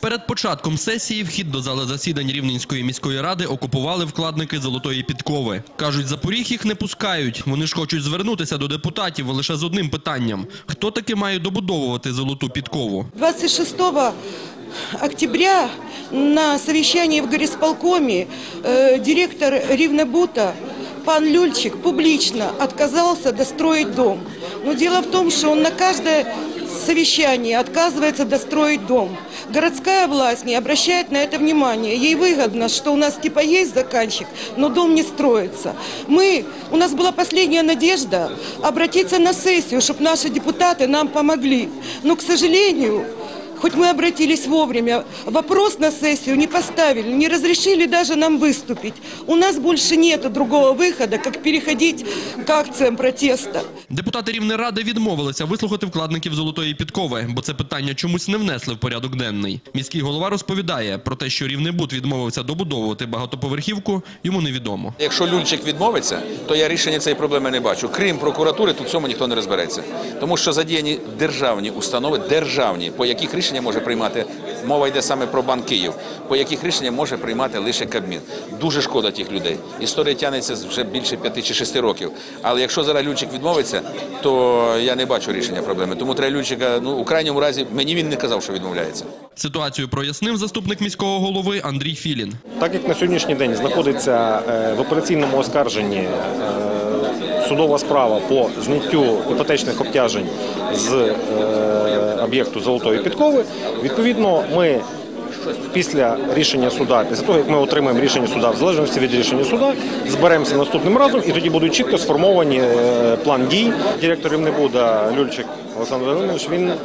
Перед початком сесії вхід до зали засідань Рівненської міської ради окупували вкладники золотої підкови. Кажуть, запоріг їх не пускають. Вони ж хочуть звернутися до депутатів лише з одним питанням: хто таки має добудовувати золоту підкову? 26 октября на совещании в горисполкоме э, директор Ривнебута пан Люльчик публично отказался достроить дом. Но дело в том, что он на каждое совещание отказывается достроить дом. Городская власть не обращает на это внимания. Ей выгодно, что у нас типа есть заказчик, но дом не строится. Мы, у нас была последняя надежда обратиться на сессию, чтобы наши депутаты нам помогли. Но, к сожалению, Хоть мы обратились вовремя, вопрос на сессию не поставили, не разрешили даже нам выступить. У нас больше нет другого выхода, как переходить к акциям протеста. Депутати Рівнеради відмовилися вислухати вкладників золотої підкови, бо це питання чомусь не внесли в порядок денний. Міський голова розповідає про те, що Рівнебуд відмовився добудовувати багатоповерхівку, йому невідомо. Якщо Люльчик відмовиться, то я рішення цієї проблеми не бачу. Крім прокуратури, тут в цьому ніхто не розбереться. Тому що задіяні державні установи, державні, по яких рішення може приймати, мова йде саме про банк Київ, по яких рішення може приймати лише Кабмін. Дуже шкода тих людей. Історія тягнеться вже більше п'яти чи шести років. Але якщо зараз Люльчик відмовиться, то я не бачу рішення проблеми. Тому треба Люльчика, ну у крайньому разі, мені він не казав, що відмовляється. Ситуацію прояснив заступник міського голови Андрій Філін. Так як на сьогоднішній день знаходиться е, в операційному оскарженні е, судова справа по зняттю іпотечних обтяжень з е, об'єкту золотої підкови, відповідно, ми після рішення суда, після того як ми отримаємо рішення суда, в залежності від рішення суда, зберемося наступним разом, і тоді будуть чітко сформовані е, план дій. Директорів не буде Люльчик Олександр Володимирович, він е,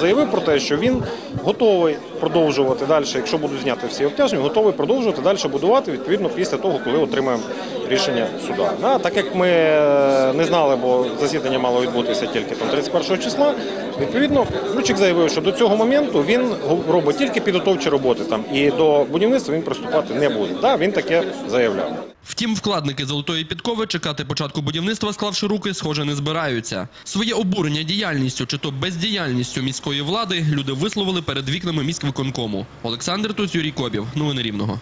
заявив про те, що він готовий продовжувати далі, якщо будуть зняти всі обтяження, готовий продовжувати далі будувати відповідно після того, коли отримаємо рішення суда. Так як ми е, не знали, бо засідання мало відбутися тільки там 31 числа. Відповідно, Ключик заявив, що до цього моменту він робить тільки підготовчі роботи там і до будівництва він приступати не буде. Він таке заявляв. Втім, вкладники золотої підкови чекати початку будівництва, склавши руки, схоже, не збираються. Своє обурення діяльністю чи то бездіяльністю міської влади люди висловили перед вікнами міськвиконкому. Олександр Туць, Юрій Кобів. Новини Рівного.